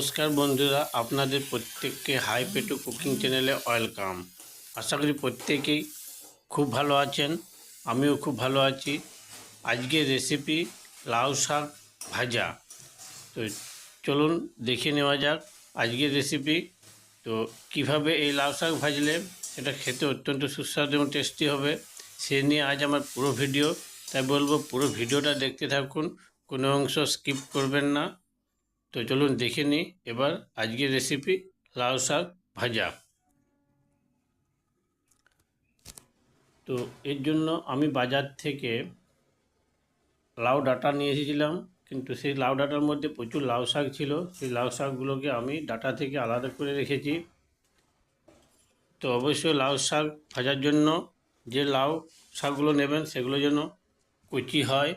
নমস্কার বন্ধুরা, আপনাদের প্রত্যেককে হাই পেটু কুকিং চ্যানেলে ওয়েলকাম। আশা করি প্রত্যেকেই খুব ভালো আছেন, আমিও খুব ভালো আছি। আজকের রেসিপি লাউ শাক ভাজা। তো চলুন দেখে নেওয়া যাক আজকের রেসিপি তো কীভাবে এই লাউ শাক ভাজলে এটা খেতে অত্যন্ত সুস্বাদু এবং টেস্টি হবে, সে নিয়ে আজ আমার পুরো ভিডিও তাই বলব পুরো ভিডিওটা দেখতে থাকুন, কোনো অংশ স্কিপ করবেন না। তো চলুন দেখে নিই। এবার আজকের রেসিপি লাউ শাক ভাজা। তো এর জন্য আমি বাজার থেকে লাউ ডাটা নিয়ে এসেছিলাম, কিন্তু সেই লাউ ডাঁটার মধ্যে প্রচুর লাউ শাক ছিল। সেই লাউ শাকগুলোকে আমি ডাটা থেকে আলাদা করে রেখেছি। তো অবশ্যই লাউ শাক ভাজার জন্য যে লাউ শাকগুলো নেবেন সেগুলো যেন কচি হয়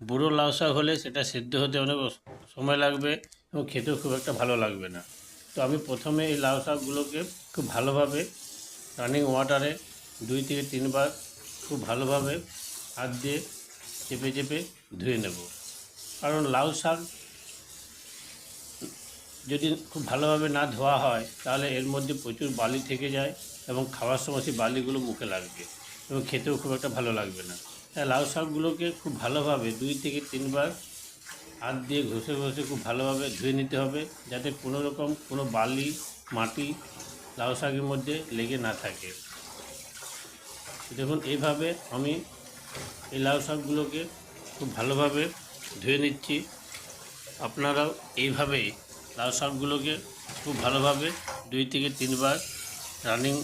বুড়ো লাউ শাক হলে সেটা সেদ্ধ হতে অনেক সময় লাগবে এবং খেতেও খুব একটা ভালো লাগবে না। তো আমি প্রথমে এই লাউ শাকগুলোকে খুব ভালোভাবে রানিং ওয়াটারে দুই থেকে তিনবার খুব ভালোভাবে হাত দিয়ে চেপে চেপে ধুয়ে নেব। কারণ লাউ শাক যদি খুব ভালোভাবে না ধোয়া হয়, তাহলে এর মধ্যে প্রচুর বালি থেকে যায় এবং খাওয়ার সময় সেই বালিগুলো মুখে লাগবে এবং খেতেও খুব একটা ভালো লাগবে না। লাউ শাকগুলোকে খুব ভালোভাবে দুই থেকে তিনবার হাত দিয়ে ঘষে ঘষে খুব ভালোভাবে ধুয়ে নিতে হবে, যাতে কোনো রকম কোনো বালি, মাটি লাউ শাকের মধ্যে লেগে না থাকে। দেখুন, এইভাবে আমি এই লাউ শাকগুলোকে খুব ভালোভাবে ধুয়ে নিচ্ছি। আপনারাও এইভাবেই লাউ শাকগুলোকে খুব ভালোভাবে দুই থেকে তিনবার রানিং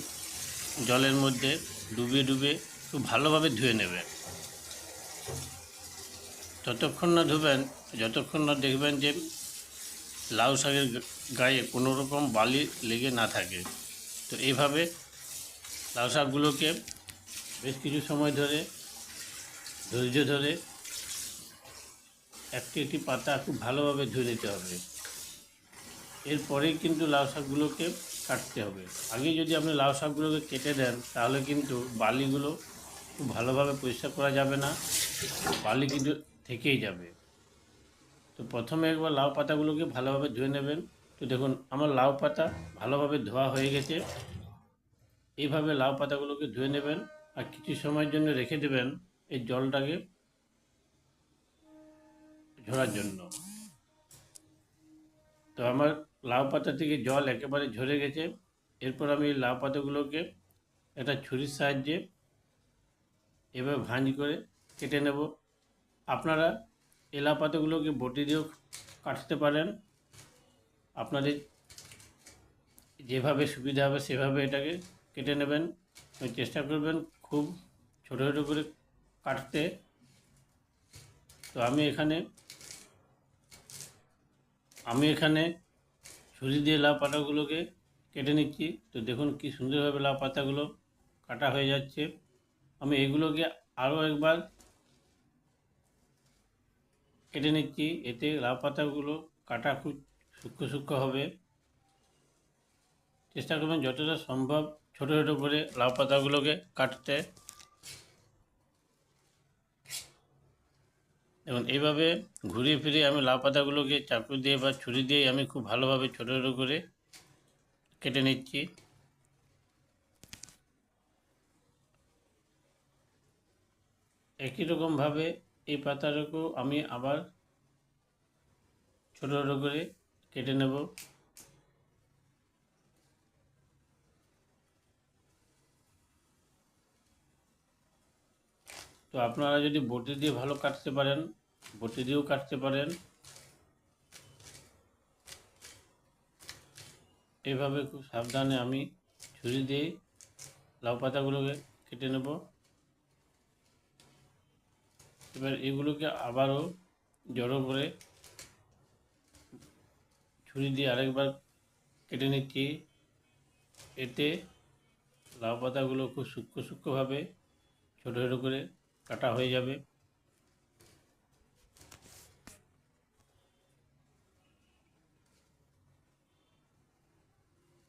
জলের মধ্যে ডুবিয়ে ডুবিয়ে খুব ভালোভাবে ধুয়ে নেবেন। ততক্ষণ না ধুবেন, যতক্ষণ না দেখবেন যে লাউ শাকের গায়ে কোনো রকম বালি লেগে না থাকে। তো এইভাবে লাউ শাকগুলোকে বেশ কিছু সময় ধরে, ধৈর্য ধরে একটি একটি পাতা খুব ভালোভাবে ধুয়ে নিতে হবে। এরপরেই কিন্তু লাউ শাকগুলোকে কাটতে হবে। আগে যদি আপনি লাউ শাকগুলোকে কেটে দেন, তাহলে কিন্তু বালিগুলো খুব ভালোভাবে পরিষ্কার করা যাবে না। বালি কিন্তু থেকেই যাবে। তো প্রথমে একবার লাউ পাতাগুলোকে ভালোভাবে ধুয়ে নেবেন। তো দেখুন, আমার লাউ পাতা ভালোভাবে ধোয়া হয়ে গেছে। এইভাবে লাউ পাতাগুলোকে ধুয়ে নেবেন আর কিছু সময়ের জন্য রেখে দেবেন এই জলটাকে ঝরার জন্য। তো আমার লাউ পাতা থেকে জল একেবারে ঝরে গেছে। এরপর আমি লাউ পাতাগুলোকে একটা ছুরির সাহায্যে এভাবে ভাঁজ করে কেটে নেব। আপনারা এই লাউ পাতাগুলোকে বটি দিয়েও কাটতে পারেন। আপনাদের যেভাবে সুবিধা হবে সেভাবে এটাকে কেটে নেবেন। চেষ্টা করবেন খুব ছোটো ছোটো করে কাটতে। তো আমি এখানে আমি এখানে ছুরি দিয়ে লাউ পাতাগুলোকে কেটে নিচ্ছি। তো দেখুন কি সুন্দরভাবে লাউ পাতাগুলো কাটা হয়ে যাচ্ছে। আমি এগুলোকে আরও একবার কেটে নিচ্ছি, এতে লাউ পাতাগুলো কাটা খুব সূক্ষ্ম সূক্ষ্ম হবে। চেষ্টা করবেন যতটা সম্ভব ছোটো ছোটো করে লাউ পাতাগুলোকে কাটতে। এবং এইভাবে ঘুরিয়ে ফিরে আমি লাউ পাতাগুলোকে চাকু দিয়ে বা ছুরি দিয়ে আমি খুব ভালোভাবে ছোটো ছোটো করে কেটে নিচ্ছি। একই রকমভাবে এই পাতাটাকেও আমি আবার ছোটো ছোটো করে কেটে নেব। তো আপনারা যদি বটি দিয়ে ভালো কাটতে পারেন, বটি দিয়েও কাটতে পারেন। এইভাবে খুব সাবধানে আমি ছুরি দিয়ে লাউ পাতাগুলোকে কেটে নেব। এবার এগুলোকে আবারও জড়ো করে ছুরি দিয়ে আরেকবার কেটে নিচ্ছি। এতে লাউ পাতাগুলো খুব সূক্ষ্ম সূক্ষ্মভাবে ছোটো ছোটো করে কাটা হয়ে যাবে।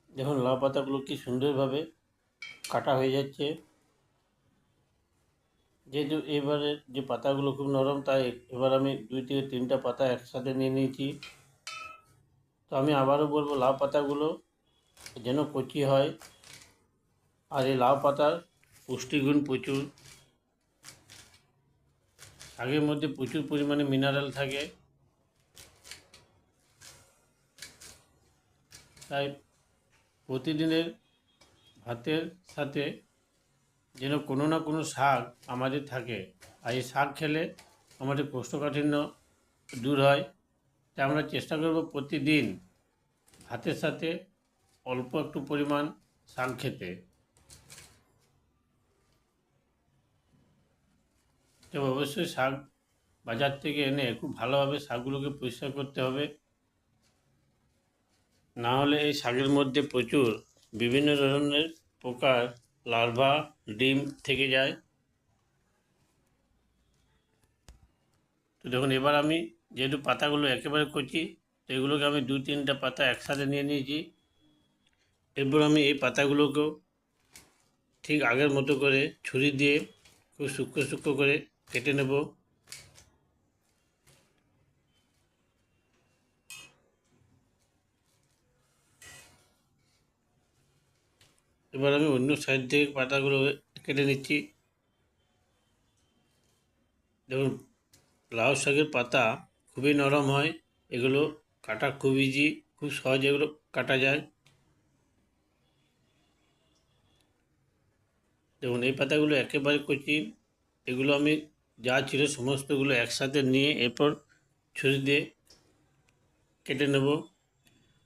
দেখুন, লাউ পাতাগুলো কি সুন্দরভাবে কাটা হয়ে যাচ্ছে। যেহেতু এবারে যে পাতাগুলো খুব নরম, তাই এবার আমি দুই থেকে তিনটা পাতা একসাথে নিয়ে নিয়েছি। তো আমি আবারও বলব, লাউ পাতাগুলো যেন কচি হয়। আর এই লাউ পাতার পুষ্টিগুণ প্রচুর। শাকের মধ্যে প্রচুর পরিমাণে মিনারেল থাকে। তাই প্রতিদিনের ভাতের সাথে যেন কোনো না কোনো শাক আমাদের থাকে আর এই শাক খেলে আমাদের কোষ্ঠকাঠিন্য দূর হয়। তাই আমরা চেষ্টা করব প্রতিদিন ভাতের সাথে অল্প একটু পরিমাণ শাক খেতে। তো অবশ্যই শাক বাজার থেকে এনে খুব ভালোভাবে শাকগুলোকে পরিষ্কার করতে হবে। না হলে এই শাকের মধ্যে প্রচুর বিভিন্ন ধরনের পোকার লার্ভা, ডিম থেকে যায়। তো দেখুন, এবার আমি যেহেতু পাতাগুলো একেবারে করছি তো এগুলোকে আমি দু তিনটা পাতা একসাথে নিয়ে নিয়েছি। এরপর আমি এই পাতাগুলোকেও ঠিক আগের মতো করে ছুরি দিয়ে খুব সূক্ষ্ম সূক্ষ্ম করে কেটে নেব। এবার আমি অন্য সাইড থেকে পাতাগুলো কেটে নিচ্ছি। দেখুন লাউ শাকের পাতা খুবই নরম হয়, এগুলো কাটা খুব ইজি খুব সহজে এগুলো কাটা যায়। দেখুন, এই পাতাগুলো একেবারে কচি, এগুলো আমি যা ছিল সমস্তগুলো একসাথে নিয়ে এরপর ছুরি দিয়ে কেটে নেব।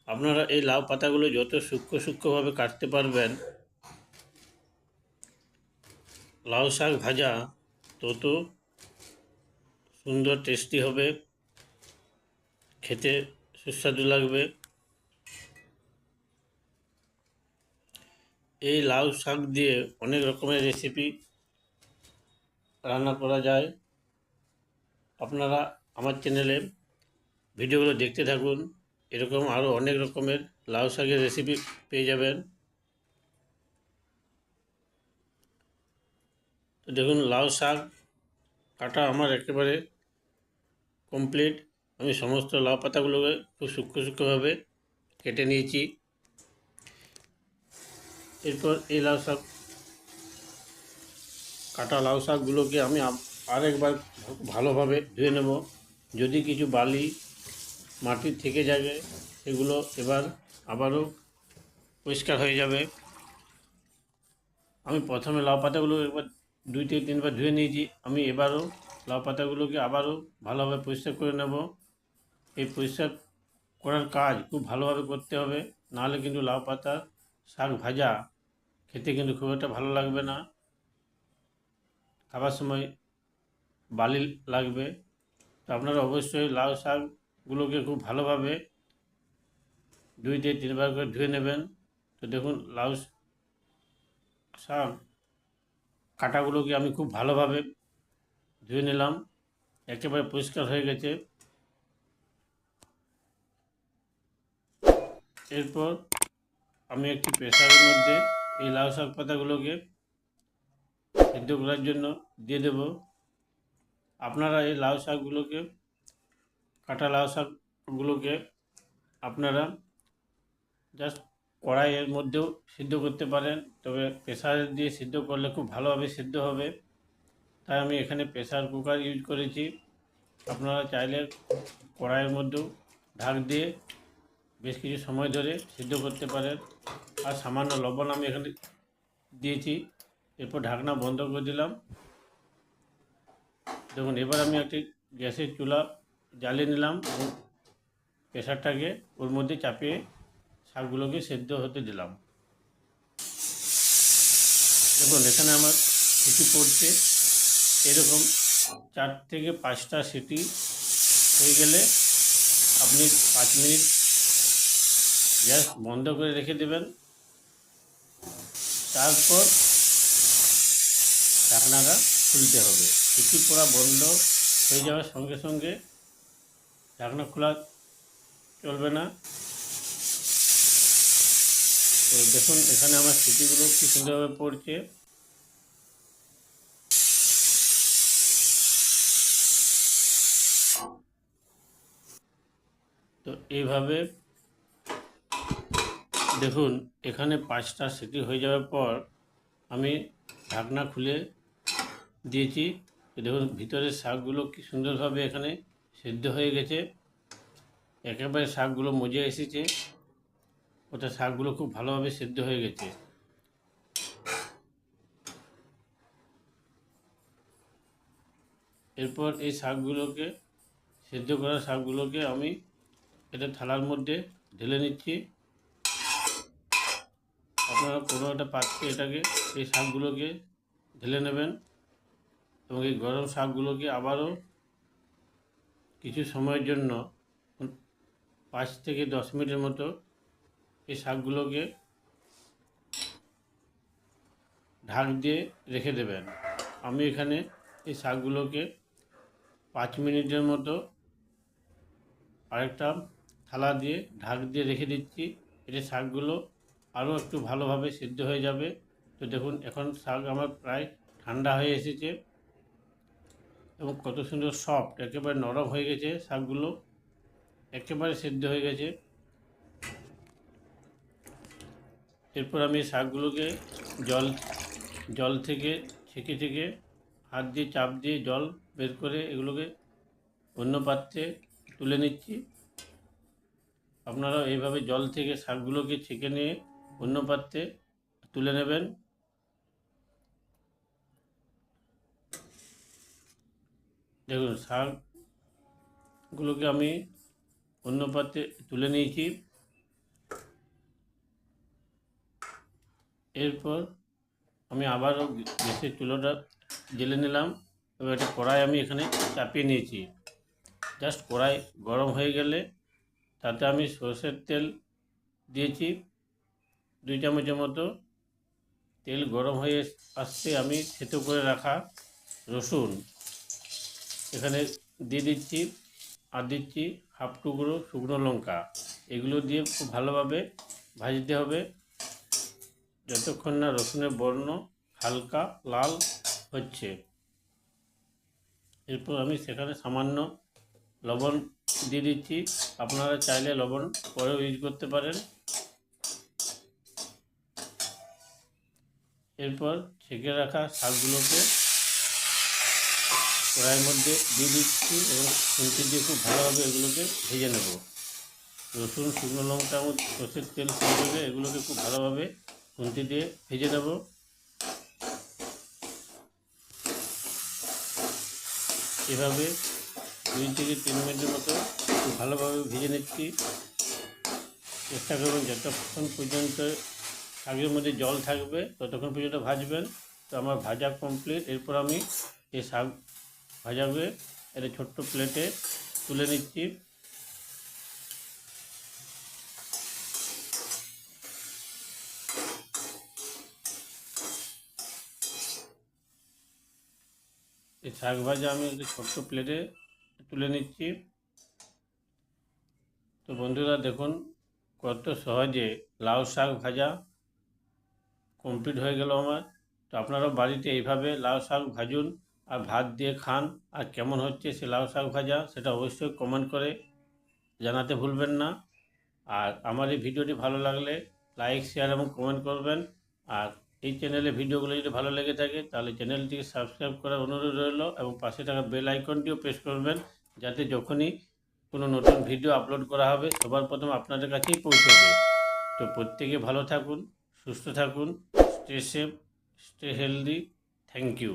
আপনারা এই লাউ পাতাগুলো যত সূক্ষ্ম সূক্ষ্মভাবে কাটতে পারবেন লাউ শাক ভাজা তত সুন্দর টেস্টি হবে। খেতে সুস্বাদু লাগবে। এই লাউ শাক দিয়ে অনেক রকমের রেসিপি রান্না করা যায়। আপনারা আমার চ্যানেলে ভিডিওগুলো দেখতে থাকুন। এরকম আরও অনেক রকমের লাউ শাকের রেসিপি পেয়ে যাবেন। দেখুন, লাউ শাক, কাটা আমার একেবারে কমপ্লিট আমি সমস্ত লাউ পাতাগুলোকে খুব সূক্ষ্ম সূক্ষ্মভাবে কেটে নিয়েছি। এরপর এই লাউ শাক, কাটা লাউ শাকগুলোকে আমি আরেকবার ভালোভাবে ধুয়ে নেব। যদি কিছু বালি মাটির থেকে যাবে, সেগুলো এবার আবারও পরিষ্কার হয়ে যাবে। আমি প্রথমে লাউ পাতাগুলো একবার দুই থেকে তিনবার ধুয়ে নিয়েছি। আমি এবারও লাউ পাতাগুলোকে আবারও ভালোভাবে পরিষ্কার করে নেব। এই পরিষ্কার করার কাজ খুব ভালোভাবে করতে হবে। নাহলে কিন্তু লাউ পাতা শাক ভাজা খেতে কিন্তু খুব একটা ভালো লাগবে না। খাবার সময় বালি লাগবে। তো আপনারা অবশ্যই লাউ শাকগুলোকে খুব ভালোভাবে দুই থেকে তিনবার করে ধুয়ে নেবেন। তো দেখুন, লাউ শাক কাটাগুলোকে আমি খুব ভালোভাবে ধুয়ে নিলাম। একেবারে পরিষ্কার হয়ে গেছে। এরপর আমি একটি প্রেসারের মধ্যে এই লাউ শাক পাতাগুলোকে সিদ্ধ করার জন্য দিয়ে দেব। আপনারা এই লাউ শাকগুলোকে, কাটা লাউ শাকগুলোকে আপনারা জাস্ট কড়াইয়ের মধ্যেও সিদ্ধ করতে পারেন, তবে প্রেসার দিয়ে সিদ্ধ করলে খুব ভালোভাবে সিদ্ধ হবে। তাই আমি এখানে প্রেসার কুকার ইউজ করেছি। আপনারা চাইলে কড়াইয়ের মধ্যেও ঢাক দিয়ে বেশ কিছু সময় ধরে সিদ্ধ করতে পারেন। আর সামান্য লবণ আমি এখানে দিয়েছি। এরপর ঢাকনা বন্ধ করে দিলাম। দেখুন, এবার আমি একটি গ্যাসের চুলা জ্বালিয়ে নিলাম এবং প্রেশারটাকে ওর মধ্যে চাপিয়ে শাকগুলোকে সেদ্ধ হতে দিলাম। দেখুন, এখানে আমার সিটি পড়ছে। এরকম চার থেকে পাঁচটা সিটি হয়ে গেলে আপনি পাঁচ মিনিট গ্যাস বন্ধ করে রেখে দেবেন। তারপর ঢাকনাটা খুলতে হবে। সিটি পড়া বন্ধ হয়ে যাওয়ার সঙ্গে সঙ্গে ঢাকনা খোলা চলবে না। তো দেখুন, এখানে আমার সিটিগুলো কি সুন্দরভাবে পড়ছে। তো এইভাবে দেখুন, এখানে পাঁচটা সিটি হয়ে যাওয়ার পর আমি ঢাকনা খুলে দিয়েছি। দেখুন, ভিতরের শাকগুলো কি সুন্দরভাবে এখানে সেদ্ধ হয়ে গেছে। একেবারে শাকগুলো মজে এসেছে। ওটা শাকগুলো খুব ভালোভাবে সেদ্ধ হয়ে গেছে। এরপর এই শাকগুলোকে, সেদ্ধ করা শাকগুলোকে আমি এটা থালার মধ্যে ঢেলে নিচ্ছি। আপনারা কোনো একটা পাত্রে এটাকে, এই শাকগুলোকে ঢেলে নেবেন এবং এই গরম শাকগুলোকে আবারও কিছু সময়ের জন্য পাঁচ থেকে দশ মিনিটের মতো এই শাকগুলোকে ঢাক দিয়ে রেখে দেবেন। আমি এখানে এই শাকগুলোকে পাঁচ মিনিটের মতো আরেকটা থালা দিয়ে ঢাক দিয়ে রেখে দিচ্ছি। এতে শাকগুলো আরও একটু ভালোভাবে সিদ্ধ হয়ে যাবে। তো দেখুন, এখন শাক আমার প্রায় ঠান্ডা হয়ে এসেছে এবং কত সুন্দর সফট, একেবারে নরম হয়ে গেছে শাকগুলো। একেবারে সিদ্ধ হয়ে গেছে। এরপর আমি শাকগুলোকে জল জল থেকে ছেঁকে থেকে হাত দিয়ে, চাপ দিয়ে জল বের করে এগুলোকে অন্য পাত্রে তুলে নিচ্ছি। আপনারা এইভাবে জল থেকে শাকগুলোকে ছেঁকে নিয়ে অন্য পাত্রে তুলে নেবেন। দেখুন, শাকগুলোকে আমি অন্য পাত্রে তুলে নিয়েছি। এরপর আমি আবারও গ্যাসের চুলোটা জেলে নিলাম। এবার একটা কড়াই আমি এখানে চাপিয়ে নিয়েছি। জাস্ট কড়াই গরম হয়ে গেলে তাতে আমি সর্ষের তেল দিয়েছি। দুই চামচের মতো। তেল গরম হয়ে আসতে আমি থেতো করে রাখা রসুন এখানে দিয়ে দিচ্ছি আর দিচ্ছি হাফ টুকরো শুকনো লঙ্কা। এগুলো দিয়ে খুব ভালোভাবে ভাজতে হবে। যতক্ষণ না রসুনের বর্ণ হালকা লাল হচ্ছে, এরপর আমি সেখানে সামান্য লবণ দিয়ে দিচ্ছি। আপনারা চাইলে লবণ পরেও ইউজ করতে পারেন। এরপর ছেঁকে রাখা শাকগুলোকে কড়াইয়ের মধ্যে দিয়ে দিচ্ছি এবং খুন্তি দিয়ে খুব ভালোভাবে এগুলোকে ভেজে নেব। রসুন, শুকনো লঙ্কা এবং সর্ষের তেল সঙ্গে এগুলোকে খুব ভালোভাবে খুন্তি দিয়ে ভেজে নেব। এভাবে দুই থেকে তিন মিনিটের মতো ভালোভাবে ভেজে নিচ্ছি। চেষ্টা করবেন যতক্ষণ পর্যন্ত শাকের মধ্যে জল থাকবে ততক্ষণ পর্যন্ত ভাজবেন। তো আমার ভাজা কমপ্লিট এরপর আমি এই শাক ভাজাবে এটা ছোট্ট প্লেটে তুলে নিচ্ছি। শাক ভাজা আমি একটু ছোট্ট প্লেটে তুলে নিচ্ছি। তো বন্ধুরা দেখুন, কত সহজে লাউ শাক ভাজা কমপ্লিট হয়ে গেল আমার। তো আপনারাও বাড়িতে এইভাবে লাউ শাক ভাজুন আর ভাত দিয়ে খান আর কেমন হচ্ছে সে লাউ শাক ভাজা সেটা অবশ্যই কমেন্ট করে জানাতে ভুলবেন না। আর আমার এই ভিডিওটি ভালো লাগলে লাইক শেয়ার এবং কমেন্ট করবেন। আর এই চ্যানেলে ভিডিওগুলো যদি ভালো লেগে থাকে, তাহলে চ্যানেলটিকে সাবস্ক্রাইব করার অনুরোধ রইল এবং পাশে থাকা বেল আইকনটিও প্রেস করবেন, যাতে যখনই কোনো নতুন ভিডিও আপলোড করা হবে, সবার প্রথম আপনাদের কাছেই পৌঁছবে। তো প্রত্যেকে ভালো থাকুন, সুস্থ থাকুন stay safe stay healthy thank you